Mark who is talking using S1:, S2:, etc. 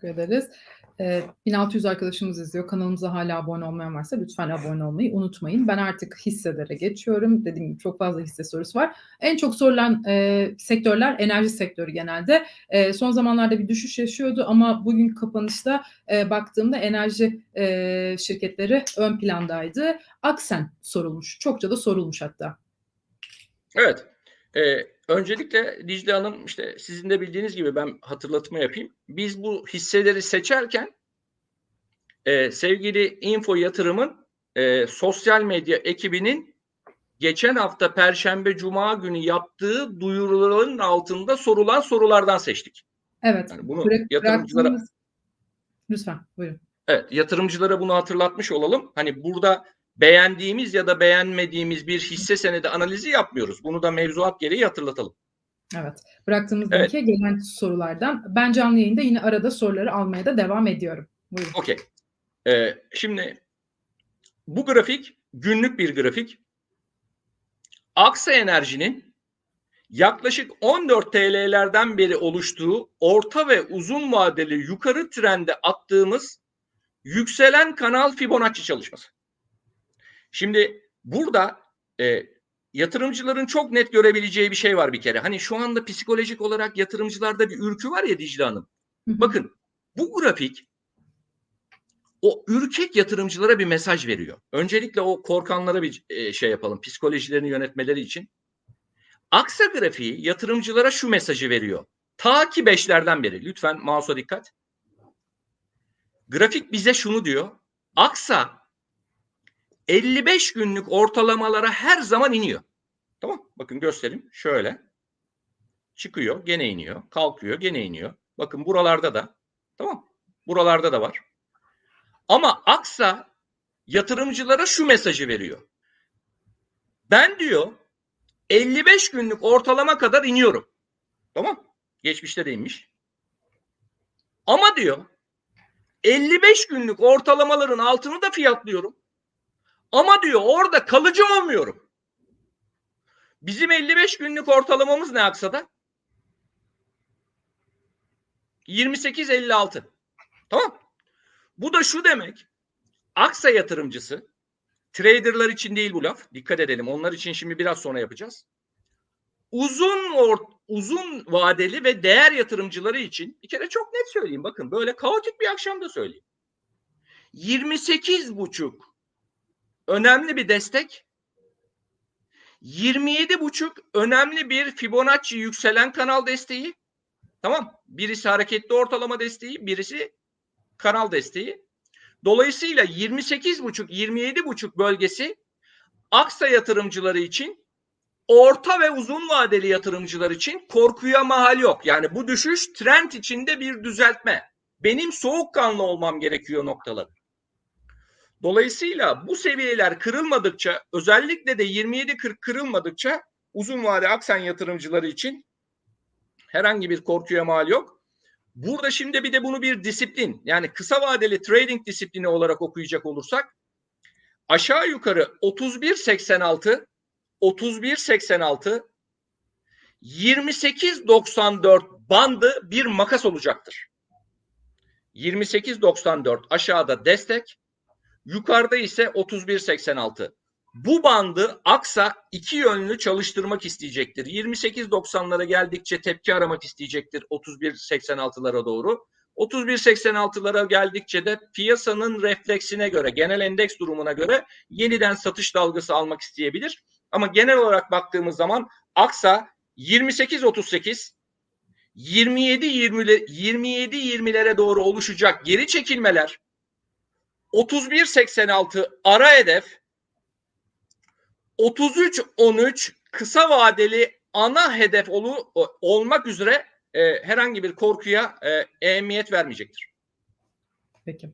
S1: Teşekkür ederiz. Eee, 1600 arkadaşımız izliyor. Kanalımıza hala abone olmayan varsa lütfen abone olmayı unutmayın. Ben artık hisselere geçiyorum. Dediğim gibi çok fazla hisse sorusu var. En çok sorulan, eee, sektörler enerji sektörü genelde. Eee, son zamanlarda bir düşüş yaşıyordu ama bugün kapanışta, eee, baktığımda enerji, eee, şirketleri ön plandaydı. Aksen sorulmuş. Çokça da sorulmuş hatta.
S2: Evet. Eee, öncelikle Dicle Hanım, işte, sizin de bildiğiniz gibi ben hatırlatma yapayım. Biz bu hisseleri seçerken eee, sevgili Info Yatırım'ın, eee, sosyal medya ekibinin geçen hafta perşembe, cuma günü yaptığı duyuruların altında sorulan sorulardan seçtik.
S1: Evet.
S2: Yani bunu
S1: Bırak
S2: yatırımcılara
S1: Lütfen, buyurun.
S2: Evet, yatırımcılara bunu hatırlatmış olalım. Hani burada beğendiğimiz ya da beğenmediğimiz bir hisse senedi analizi yapmıyoruz. Bunu da mevzuat gereği hatırlatalım.
S1: Evet. Bıraktığımız
S2: Evet.
S1: gelen sorulardan. Ben canlı yayında yine arada soruları almaya da devam ediyorum. Buyurun.
S2: Okay. Eee, şimdi bu grafik günlük bir grafik. Aksa Enerji'nin yaklaşık 14 TL'lerden beri oluştuğu orta ve uzun vadeli yukarı trende attığımız yükselen kanal Fibonacci çalışması. Şimdi burada e, yatırımcıların çok net görebileceği bir şey var bir kere. Hani şu anda psikolojik olarak yatırımcılarda bir ürkü var ya Dicle Hanım. Bakın bu grafik o ürkek yatırımcılara bir mesaj veriyor. Öncelikle o korkanlara bir e, şey yapalım psikolojilerini yönetmeleri için. Aksa grafiği yatırımcılara şu mesajı veriyor. Ta ki beşlerden beri. Lütfen mouse'a dikkat. Grafik bize şunu diyor. Aksa 55 günlük ortalamalara her zaman iniyor. Tamam Bakın göstereyim. Şöyle. Çıkıyor. Gene iniyor. Kalkıyor. Gene iniyor. Bakın buralarda da. Tamam Buralarda da var. Ama Aksa yatırımcılara şu mesajı veriyor. Ben diyor 55 günlük ortalama kadar iniyorum. Tamam. Geçmişte de inmiş. Ama diyor 55 günlük ortalamaların altını da fiyatlıyorum. Ama diyor orada kalıcı olmuyorum. Bizim 55 günlük ortalamamız ne Aksa'da? 28.56. Tamam. Bu da şu demek. Aksa yatırımcısı traderlar için değil bu laf. Dikkat edelim. Onlar için şimdi biraz sonra yapacağız. Uzun or, uzun vadeli ve değer yatırımcıları için bir kere çok net söyleyeyim. Bakın böyle kaotik bir akşamda söyleyeyim. 28 buçuk önemli bir destek. 27 buçuk önemli bir Fibonacci yükselen kanal desteği. Tamam. Birisi hareketli ortalama desteği, birisi kanal desteği. Dolayısıyla 28,5-27,5 bölgesi Aksa yatırımcıları için orta ve uzun vadeli yatırımcılar için korkuya mahal yok. Yani bu düşüş trend içinde bir düzeltme. Benim soğukkanlı olmam gerekiyor noktaları. Dolayısıyla bu seviyeler kırılmadıkça özellikle de 27-40 kırılmadıkça uzun vade aksen yatırımcıları için herhangi bir korkuya mal yok. Burada şimdi bir de bunu bir disiplin yani kısa vadeli trading disiplini olarak okuyacak olursak aşağı yukarı 31.86 31.86 28.94 bandı bir makas olacaktır. 28.94 aşağıda destek, yukarıda ise 31.86. Bu bandı Aksa iki yönlü çalıştırmak isteyecektir. 28.90'lara geldikçe tepki aramak isteyecektir 31.86'lara doğru. 31.86'lara geldikçe de piyasanın refleksine göre, genel endeks durumuna göre yeniden satış dalgası almak isteyebilir. Ama genel olarak baktığımız zaman Aksa 28.38 27 27 20'lere doğru oluşacak geri çekilmeler 31.86 ara hedef 33-13 kısa vadeli ana hedef olu, olmak üzere e, herhangi bir korkuya e, ehemmiyet vermeyecektir.
S1: Peki.